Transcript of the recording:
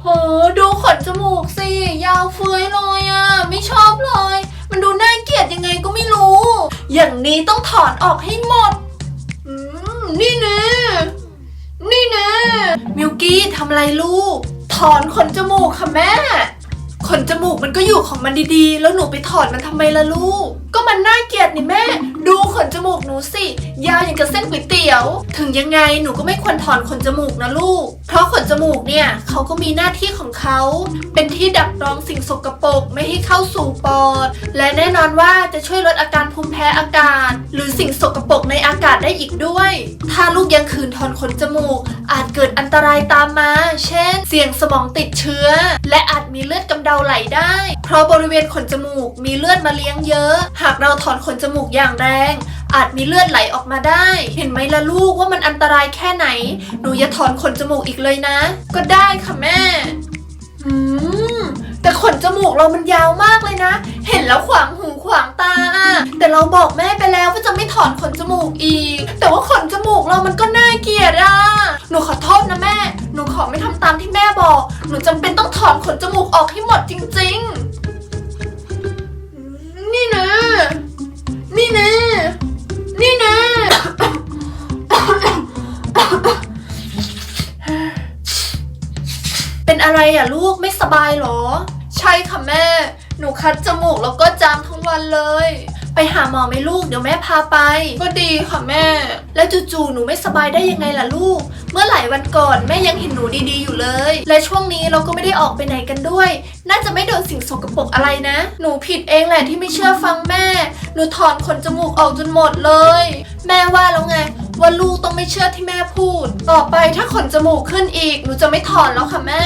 โหดูขนจมูกสิ ยาวเฟ้ยเลยอะไม่ชอบเลย มันดูน่าเกลียดยังไงก็ไม่รู้ อย่างนี้ต้องถอนออกให้หมด อืม นี่แนะนี่แนะมิวกี้ทำอะไรลูก ถอนขนจมูกค่ะแม่ ขนจมูกมันก็อยู่ของมันดีๆ แล้วหนูไปถอนมันทำไมล่ะลูก ก็มันน่าเกลียดนี่แม่ ดูขนจมูกหนูสิ ยาวอย่างกับเส้นก๋วยเตี๋ยว ถึงยังไงหนูก็ไม่ควรถอนขนจมูกนะลูก เพราะขนจมูกเนี่ยเขาก็มีหน้าที่ของเขา เป็นที่ดักรองสิ่งสกปรกไม่ให้เข้าสู่ปอด และแน่นอนว่าจะช่วยลดอาการภูมิแพ้อากาศ หรือสิ่งสกปรกในอากาศได้อีกด้วย ถ้าลูกยังคืนถอนขนจมูก อาจเกิดอันตรายตามมา เช่น เสี่ยงสมองติดเชื้อ และอาจมีเลือดกำเดาไหลได้ เพราะบริเวณขนจมูกมีเลือดมาเลี้ยงเยอะหากากเราถอนขนจมูกอย่างแรง อาจมีเลือดไหลออกมาได้ เห็นไหมล่ะลูกว่ามันอันตรายแค่ไหน หนูอย่าถอนขนจมูกอีกเลยนะ ก็ได้ค่ะแม่ อืม แต่ขนจมูกเรามันยาวมากเลยนะ เห็นแล้วขวางหูขวางตา แต่เราบอกแม่ไปแล้วว่าจะไม่ถอนขนจมูกอีก แต่ว่าขนจมูกเรามันก็น่าเกลียดอะ หนูขอโทษนะแม่ หนูขอไม่ทำตามที่แม่บอก หนูจำเป็นต้องถอนขนจมูกออกให้หมดจริง ๆ อะไรอะลูกไม่สบายเหรอ ใช่ค่ะแม่ หนูคัดจมูกแล้วก็จามทั้งวันเลย ไปหาหมอไหมลูกเดี๋ยวแม่พาไป ก็ดีค่ะแม่ แล้วจู่ๆหนูไม่สบายได้ยังไงล่ะลูก เมื่อหลายวันก่อนแม่ยังเห็นหนูดีๆอยู่เลย และช่วงนี้เราก็ไม่ได้ออกไปไหนกันด้วย น่าจะไม่โดนสิ่งสกปรกอะไรนะ หนูผิดเองแหละที่ไม่เชื่อฟังแม่ หนูถอนขนจมูกออกจนหมดเลย ว่าลูกต้องไม่เชื่อที่แม่พูด ต่อไปถ้าขนจมูกขึ้นอีก หนูจะไม่ถอนแล้วค่ะแม่